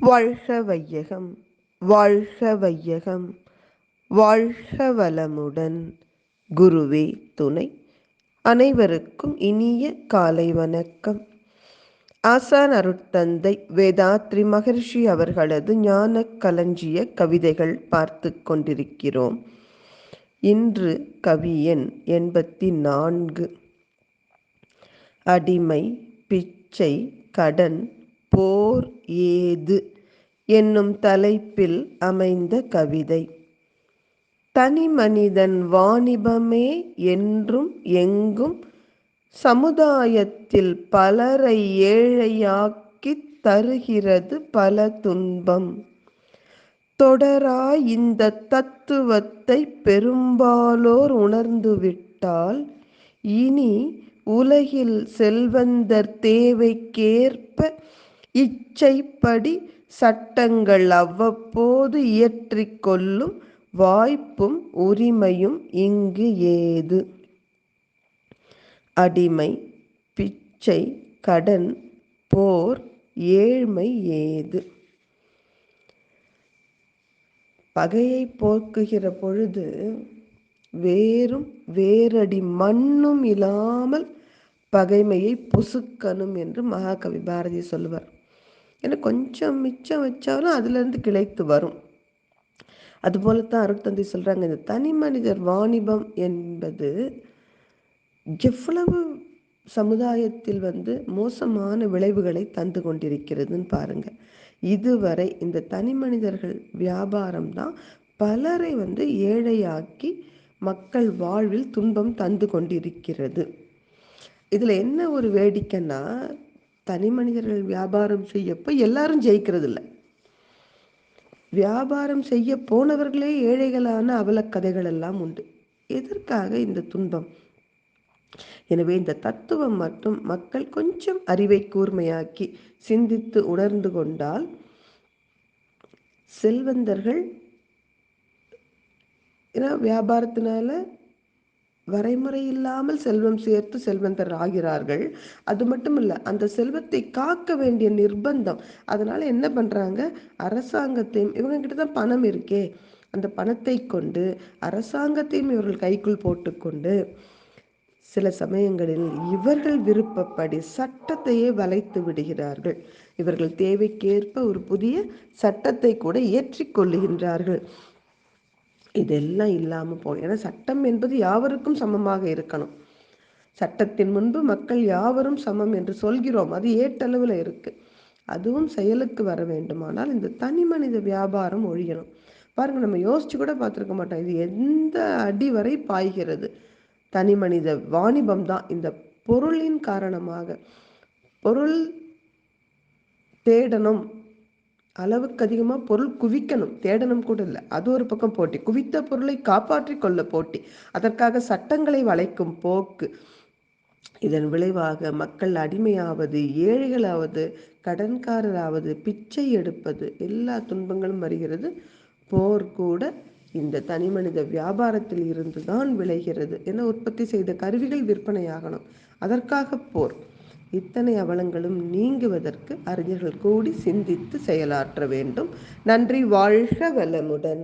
வாழ்க வையகம் வாழ்க வையகம் வாழ்க வளமுடன். குருவே துணை அனைவருக்கும் இனிய காலை வணக்கம். ஆசான் அருட்தந்தை வேதாத்ரி மகர்ஷி அவர்களது ஞான களஞ்சிய கவிதைகள் பார்த்து கொண்டிருக்கிறோம். இன்று கவியன் எண்பத்தி நான்கு அடிமை பிச்சை கடன் போர் ஏது? என்னும் தலைப்பில் அமைந்த கவிதை. தனி மனிதன் வாணிபமே என்றும் எங்கும் சமுதாயத்தில் பலரை ஏழையாக்கி தருகிறது பல துன்பம். தொடரா இந்த தத்துவத்தை பெரும்பாலோர் உணர்ந்துவிட்டால் இனி உலகில் செல்வந்தர் தேவைக்கேற்ப இச்சைப்படி சட்டங்கள் அவ்வப்போது இயற்றிக்கொள்ளும் வாய்ப்பும் உரிமையும் இங்கு ஏது? அடிமை பிச்சை கடன் போர் ஏழ்மை ஏது? பகையை போக்குகிற பொழுது வேறும் வேரடி மண்ணும் இல்லாமல் பகைமையை பொசுக்கணும் என்று மகாகவி பாரதி சொல்லுவார். ஏன்னா கொஞ்சம் மிச்சம் வச்சாலும் அதுலேருந்து கிளைத்து வரும். அதுபோல தான் அருட்தந்தை சொல்கிறாங்க இந்த தனி மனிதர் வாணிபம் என்பது எவ்வளவு சமுதாயத்தில் வந்து மோசமான விளைவுகளை தந்து கொண்டிருக்கிறதுன்னு பாருங்க. இதுவரை இந்த தனி மனிதர்கள் வியாபாரம் தான் பலரை வந்து ஏழையாக்கி மக்கள் வாழ்வில் துன்பம் தந்து கொண்டிருக்கிறது. இதில் என்ன ஒரு வேடிக்கைன்னா தனி மனிதர்கள் வியாபாரம் செய்யப்போ எல்லாரும் ஜெயிக்கிறது இல்லை வியாபாரம் செய்ய போனவர்களே ஏழைகளான அவலக்கதைகள் எல்லாம் உண்டு. எதற்காக இந்த துன்பம்? எனவே இந்த தத்துவம் மட்டும் மக்கள் கொஞ்சம் அறிவை கூர்மையாக்கி சிந்தித்து உணர்ந்து கொண்டால் செல்வந்தர்கள் ஏன்னா வியாபாரத்தினால வரைமுறை இல்லாமல் செல்வம் சேர்த்து செல்வந்தர் ஆகிறார்கள் அது மட்டும் இல்லை அந்த செல்வத்தை காக்க வேண்டிய நிர்பந்தம். அதனால என்ன பண்றாங்க? அரசாங்கத்தையும் இவங்ககிட்ட தான் பணம் இருக்கே. அந்த பணத்தை கொண்டு அரசாங்கத்தையும் இவர்கள் கைக்குள் போட்டுக்கொண்டு சில சமயங்களில் இவர்கள் விருப்பப்படி சட்டத்தையே வளைத்து விடுகிறார்கள். இவர்கள் தேவைக்கேற்ப ஒரு புதிய சட்டத்தை கூட ஏற்றிக்கொள்ளுகின்றார்கள் இதெல்லாம் இல்லாமல் போகும். ஏன்னா சட்டம் என்பது யாவருக்கும் சமமாக இருக்கணும். சட்டத்தின் முன்பு மக்கள் யாவரும் சமம் என்று சொல்கிறோம். அது ஏட்டளவில் இருக்கு. அதுவும் செயலுக்கு வர வேண்டுமானால் இந்த தனி மனித வியாபாரம் ஒழியணும். பாருங்க நம்ம யோசிச்சு கூட பார்த்துருக்க மாட்டோம். இது எந்த அடி வரை பாய்கிறது? தனி மனித வாணிபம் தான். இந்த பொருளின் காரணமாக பொருள் தேடணும். அளவுக்கு அதிகமாக பொருள் குவிக்கணும். தேடணும் கூட இல்லை. அது ஒரு பக்கம் போட்டி. குவித்த பொருளை காப்பாற்றி கொள்ள போட்டி. அதற்காக சட்டங்களை வளைக்கும் போக்கு. இதன் விளைவாக மக்கள் அடிமையாவது ஏழைகளாவது கடன்காரராவது பிச்சை எடுப்பது எல்லா துன்பங்களும் வருகிறது. போர் கூட இந்த தனி மனித வியாபாரத்தில் இருந்து தான் விளைகிறது என உற்பத்தி செய்த கருவிகள் விற்பனையாகணும். அதற்காக போர். இத்தனை அவலங்களும் நீங்குவதற்கு அறிஞர்கள் கூடி சிந்தித்து செயலாற்ற வேண்டும். நன்றி வாழ்க வளமுடன்.